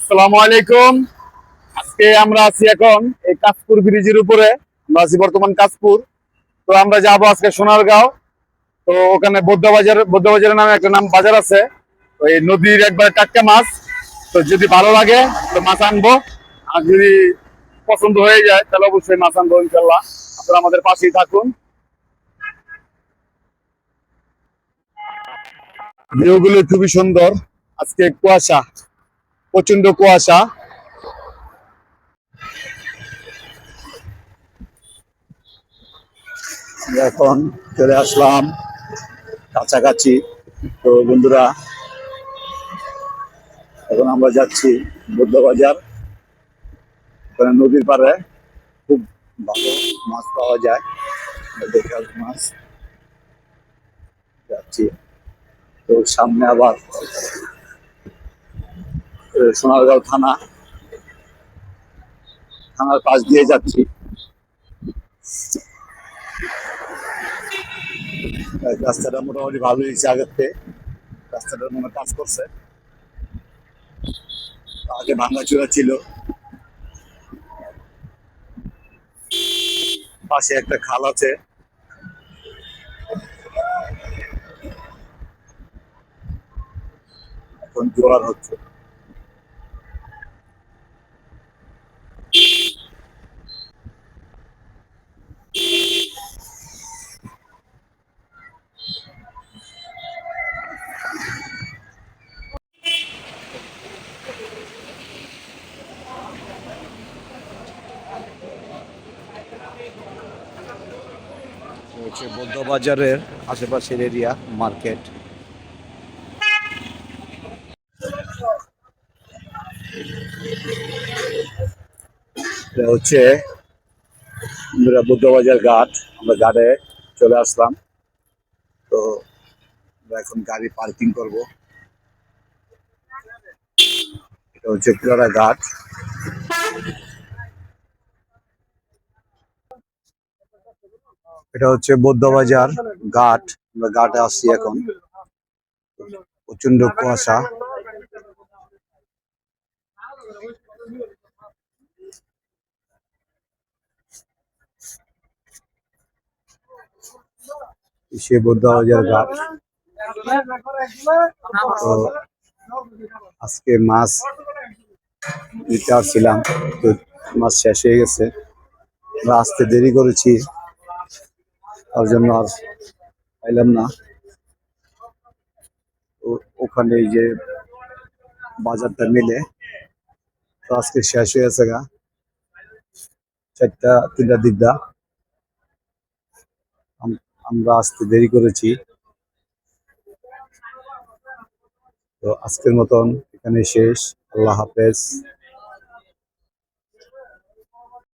আসসালামু আলাইকুম। আজকে আমরা আছি এখন এই কাশপুর ব্রিজের উপরে আমরা আছি বর্তমান কাশপুর। তো আমরা যাব আজকে সোনারগাঁও। তো ওখানে বৌদ্ধবাজার, বৌদ্ধবাজারের নামে একটা নাম বাজার আছে। এই নদীর একবার টাটকা মাছ। তো যদি ভালো লাগে, তো মাছ আনব। আর যদি পছন্দ হয়ে যায়, তাহলে অবশ্যই মাছ আনব ইনশাল্লাহ। আপনারা আমাদের পাশেই থাকুন। ভিউগুলো খুবই সুন্দর। আজকে কুয়াশা। প্রচণ্ড কুয়াশা। এখন চলে আসলাম কাছাকাছি। তো বন্ধুরা, এখন আমরা যাচ্ছি বুদ্ধবাজার ওখানে নদীর পাড়ে খুব ভালো মাছ পাওয়া যায় দেখে মাছ। যাচ্ছি। তো সামনে আবার সোনারগাঁও থানা, থানার পাশ দিয়ে যাচ্ছি। রাস্তাটা মোটামুটি ভালো হয়েছে আগের থেকে। রাস্তাটা মনে কাজ করছে। আগে ভাঙাচোরা ছিল। পাশে একটা খাল আছে। এখন জোয়ার হচ্ছে। হচ্ছে বৌদ্ধবাজারের আশেপাশের এরিয়া, মার্কেট। হচ্ছে বুদ্ধবাজার ঘাট। আমরা ঘাটে চলে আসলাম। তো আমরা এখন গাড়ি পার্কিং করব। এটা হচ্ছে ঘাট। এটা হচ্ছে বৌদ্ধবাজার ঘাট। আমরা ঘাটে আসছি এখন। প্রচণ্ড কুয়াশা। সে বৌদ্ধবাজার ঘাট। তো আজকে মাছ নিতে আসছিলাম। তো মাছ শেষ হয়ে গেছে। আমরা আসতে দেরি করেছি। তার জন্য আর পাইলাম না। ওখানে এই যে বাজারটা মিলে, তো আজকে শেষ হয়ে গা। চারটা, তিনটা আম- আমরা আসতে দেরি করেছি। তো আজকের মতন এখানে শেষ। আল্লাহ হাফেজ।